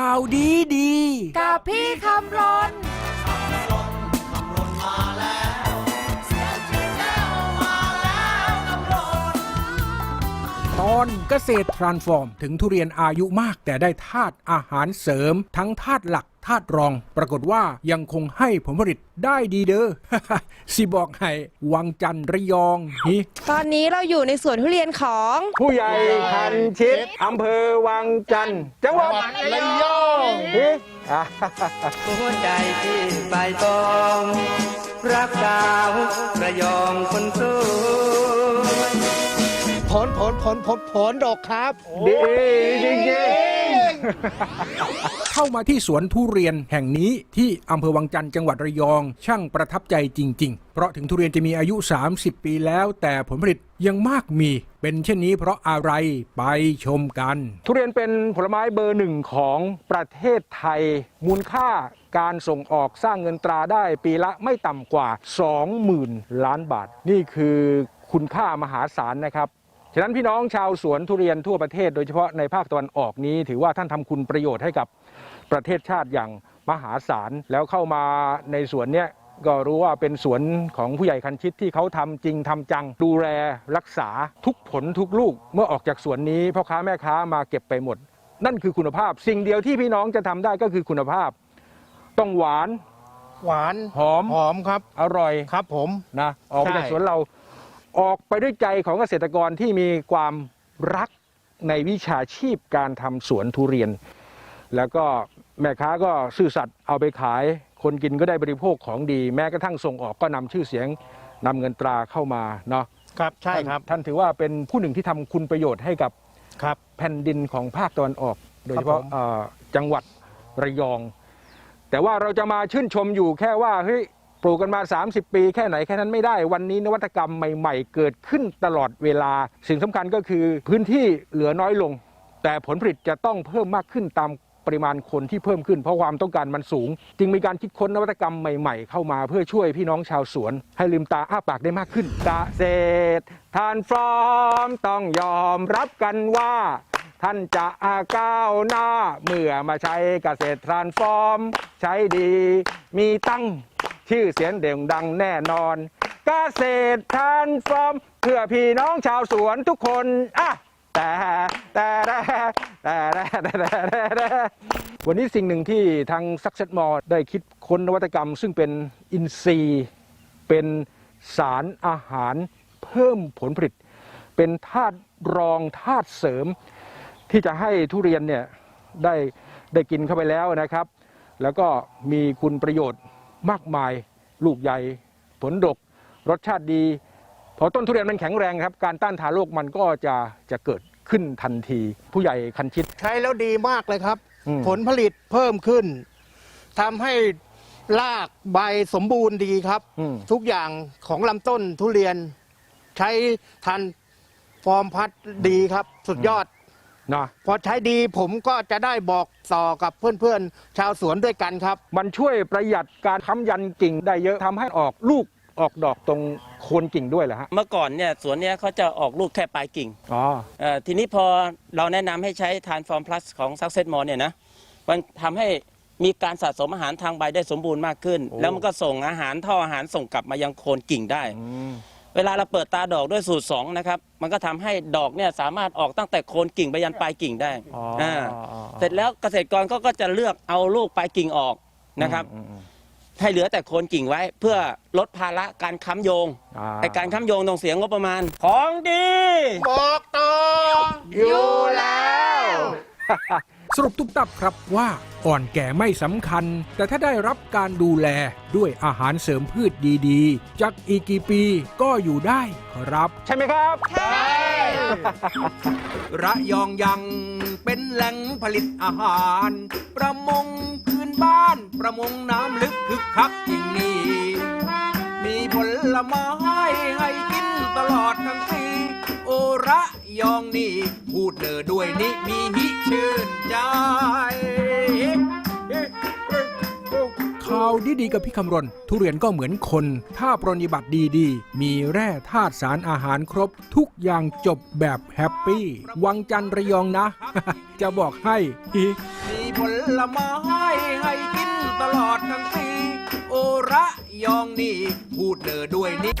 ข่าวดีดี กับพี่คำรนตอนเกษตรทรานส์ฟอร์ม ถึงทุเรียนอายุมากแต่ได้ธาตุอาหารเสริม ทั้งธาตุหลัก ธาตุรองปรากฏว่ายังคงให้ผลผลิตได้ดีเด้อ สิบอกให้วังจันทร์ระยองฮิตอนนี้เราอยู่ในสวนทุเรียนของผู้ใหญ่คันชิดอำเภอวังจันทร์จังหวัดระยองฮิอะหัวใจที่ใบตอง รักสาวระยองคนสวยผลผลผลผลผลดอกครับ ดีจริงๆ เข้ามาที่สวนทุเรียนแห่งนี้ที่อำเภอวังจันทร์จังหวัดระยอง ช่างประทับใจจริง ๆ เพราะถึงทุเรียนจะมีอายุ 30 ปีแล้ว แต่ผลผลิตยังมากมี เป็นเช่นนี้เพราะอะไรไปชมกัน ทุเรียนเป็นผลไม้เบอร์หนึ่งของประเทศไทย มูลค่าการส่งออกสร้างเงินตราได้ปีละไม่ต่ำกว่า 20,000 ล้านบาท นี่คือคุณค่ามหาศาลนะครับ ฉะนั้นพี่น้องชาวสวนทุเรียนทั่วประเทศ โดยเฉพาะในภาคตะวันออกนี้ ถือว่าท่านทำคุณประโยชน์ให้กับประเทศชาติอย่างมหาศาลแล้วเข้ามาในสวนเนี้ยก็รู้ว่าเป็นสวนของผู้ใหญ่คันชิตที่เขาทำจริงทำจัง ดูแลรักษาทุกผลทุกลูก เมื่อออกจากสวนนี้พ่อค้าแม่ค้ามาเก็บไปหมด นั่นคือคุณภาพ สิ่งเดียวที่พี่น้องจะทำได้ก็คือคุณภาพ ต้องหวานหวานหอมหอมครับ อร่อยครับผมนะออกมาจากใช่สวนเรา ออกไปด้วยใจของเกษตรกรที่มีความรักในวิชาชีพการทำสวนทุเรียน แล้วก็แม่ค้าก็ซื่อสัตย์เอาไปขาย คนกินก็ได้บริโภคของดี แม้กระทั่งส่งออกก็นำชื่อเสียงนำเงินตราเข้ามาเนาะครับใช่ครับท่านท่านถือว่าเป็นผู้หนึ่งที่ทำคุณประโยชน์ให้กับครับแผ่นดินของภาคตะวันออก โดยเฉพาะผมเอ่อจังหวัดระยอง แต่ว่าเราจะมาชื่นชมอยู่แค่ว่าเฮ้ย ปลูกกันมา 30 ปีแค่ไหนแค่นั้นไม่ได้ วันนี้นวัตกรรมใหม่ๆ เกิดขึ้นตลอดเวลา สิ่งสำคัญก็คือพื้นที่เหลือน้อยลง แต่ผลผลิตจะต้องเพิ่มมากขึ้นตามปริมาณคนที่เพิ่มขึ้นเพราะความต้องการมันสูง จึงมีการคิดค้นนวัตกรรมใหม่ ๆ เข้ามาเพื่อช่วยพี่น้องชาวสวน ให้ลืมตาอ้าปากได้มากขึ้นเกษตรทานฟอร์มต้องยอมรับกันว่า ท่านจะอาก้าวหน้า เมื่อมาใช้เกษตรทานฟอร์มใช้ดี มีตั้ง ชื่อเสียงเด่งดังแน่นอนเกษตรทานฟอร์มเพื่อพี่น้องชาวสวนทุกคนอะแต่แต่แต่แต่แต่แต่แต่วันนี้สิ่งหนึ่งที่ทาง Success m o r ได้คิดค้นนวัตกรรม ซึ่งเป็นอินทรีย์เป็นสารอาหารเพิ่มผลผลิต เป็นธาตุรองธาตุเสริม ที่จะให้ทุเรียนเนี่ยได้ได้กินเข้าไปแล้วนะครับ แล้วก็มีคุณประโยชน์ มากมายลูกใหญ่ผลดก รสชาติดีพอต้นทุเรียนมันแข็งแรงครับ การต้านทานโรคมันก็จะจะเกิดขึ้นทันที ผู้ใหญ่คันชิด ใช้แล้วดีมากเลยครับ อืม ผลผลิตเพิ่มขึ้นทำให้รากใบสมบูรณ์ดีครับ อืม ทุกอย่างของลำต้นทุเรียน ใช้ทันฟอร์มพัดดีครับ สุดยอด นะพอใช้ดีผมก็จะได้บอกต่อกับเพื่อนๆ ชาวสวนด้วยกันครับ มันช่วยประหยัดการค้ำยันกิ่งได้เยอะทำให้ออกลูกออกดอกตรงโคนกิ่งด้วยเหรอฮะเมื่อก่อนเนี่ยสวนเนี้ยเขาจะออกลูกแค่ปลายกิ่งอ๋อเออทีนี้พอเราแนะนำให้ใช้ทานฟอร์มพลัสของ Success m o r เนี่ยนะมันทำให้มีการสะสมอาหารทางใบได้สมบูรณ์มากขึ้นโอ้แล้วมันก็ส่งอาหารท่ออาหารส่งกลับมายังโคนกิ่งได้ อืม เวลาเราเปิดตาดอกด้วยสูตร2นะครับมันก็ทำให้ดอกเนี่ยสามารถออกตั้งแต่โคนกิ่งไปยันปลายกิ่งได้อ๋ออ่าเสร็จแล้วเกษตรกรก็ก็จะเลือกเอาลูกปลายกิ่งออกนะครับอืมอืมให้เหลือแต่โคนกิ่งไว้เพื่อลดภาระการค้ำโยงอ่า ไอการค้ำโยงต้องเสียงบประมาณ ของดี บอกต่ออยู่แล้ว สรุปทุกตับครับว่าอ่อนแก่ไม่สำคัญ แต่ถ้าได้รับการดูแลด้วยอาหารเสริมพืชดีๆจากอีกกี่ปีก็อยู่ได้ครับ ใช่ไหมครับใช่ระยองยังเป็นแหล่งผลิตอาหาร ประมงพื้นบ้าน ประมงน้ำลึกคึกคักจริงนี่ มีผลไม้ให้กินตลอดทั้งปีโอระยองนี่พู ดเนอด้วยนี่มีฮิชื่นใจ ข่าวดีๆกับพี่คำรณ ทุเรียนก็เหมือนคน ถ้าปรนิบัติดีๆ มีแร่ธาตุสารอาหารครบ ทุกอย่างจบแบบแฮปปี้ วังจันทร์ระยองนะ จะบอกให้ มีผลไม้ให้กินตลอดทั้งปี โอระยองนี่ พูดเนอด้วยนี่